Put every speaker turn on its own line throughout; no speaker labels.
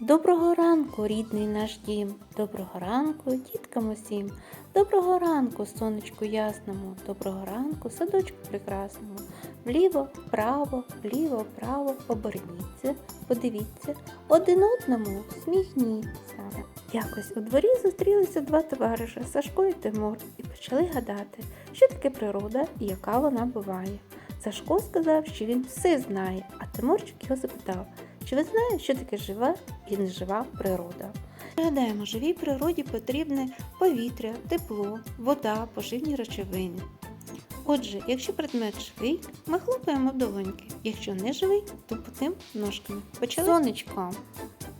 Доброго ранку, рідний наш дім, доброго ранку, діткам усім, доброго ранку, сонечку ясному, доброго ранку, садочку прекрасному. Вліво, вправо, вліво, вправо, оберніться, подивіться, один одному сміхніться. Якось у дворі зустрілися два товариша Сашко і Тимур і почали гадати, що таке природа і яка вона буває. Сашко сказав, що він все знає, а Тимурчик його запитав, чи ви знаєте, що таке жива і нежива природа? Пригадаємо, живій природі потрібне повітря, тепло, вода, поживні речовини. Отже, якщо предмет живий, ми хлопаємо долоньки. Якщо не живий, то потим ножками. Почали? Сонечко.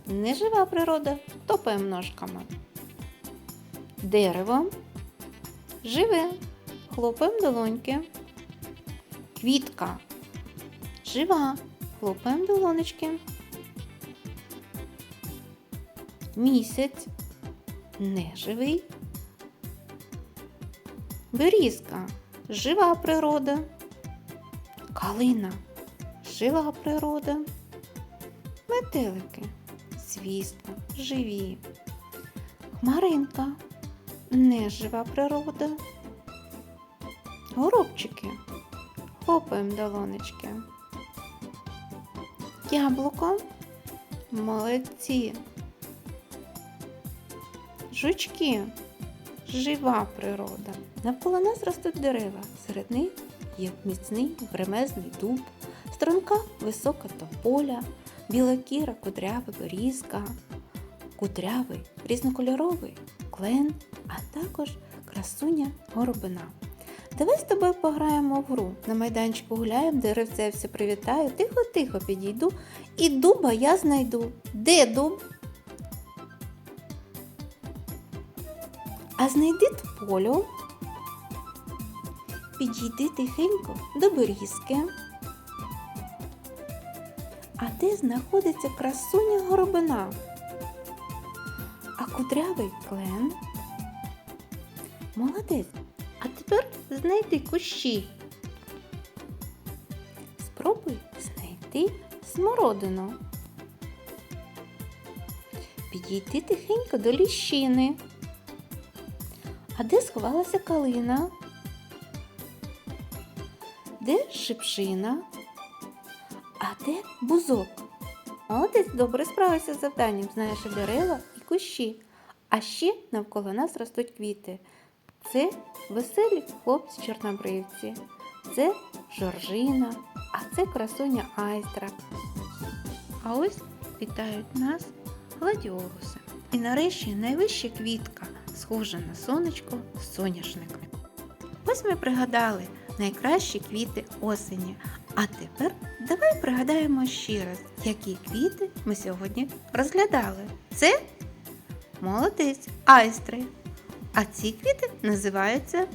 Нежива природа, топаємо ножками. Дерево. Живе. Хлопаємо долоньки. Квітка. Жива. Хлопаємо долонечки. Місяць. Неживий. Берізка. Жива природа. Калина. Жива природа. Метелики. Звісно, живі. Хмаринка. Нежива природа. Горобчики. Хлопаємо долонечки. Яблуко. Молодці. Жучки. Жива природа. Навколо нас ростуть дерева. Серед них є міцний гремезний дуб, струнка висока тополя, білокіра кудрява берізка, кудрявий різнокольоровий клен, а також красуня горобина. Давай з тобою пограємо в гру. На майданчику гуляємо, деревце все привітаю, тихо-тихо підійду і дуба я знайду. Де дуб? А знайди полю, підійди тихенько до берізки. А де знаходиться красуня горобина? А кудрявий клен? Молодець. А тепер знайди кущі. Спробуй знайти смородину. Підійти тихенько до ліщини. А де сховалася калина? Де шипшина? А де бузок? Молодець добре справився з завданням, знаєш дерева і кущі. А ще навколо нас ростуть квіти. Це веселі хлопці чорнобривці, це жоржина, а це красуня айстра. А ось вітають нас гладіолуси. І нарешті найвища квітка, схожа на сонечко, соняшник. Ось ми пригадали найкращі квіти осені. А тепер давай пригадаємо ще раз, які квіти ми сьогодні розглядали. Це молодець, айстри. А ці квіти називаються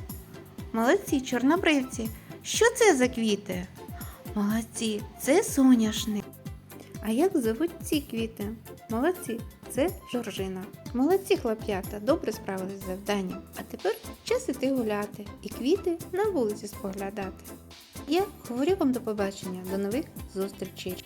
молодці чорнобривці. Що це за квіти? Молодці, це соняшник. А як зовуть ці квіти? Молодці, це жоржина. Молодці хлоп'ята, добре справились з завданням. А тепер час іти гуляти і квіти на вулиці споглядати. Я говорю вам до побачення, до нових зустрічей.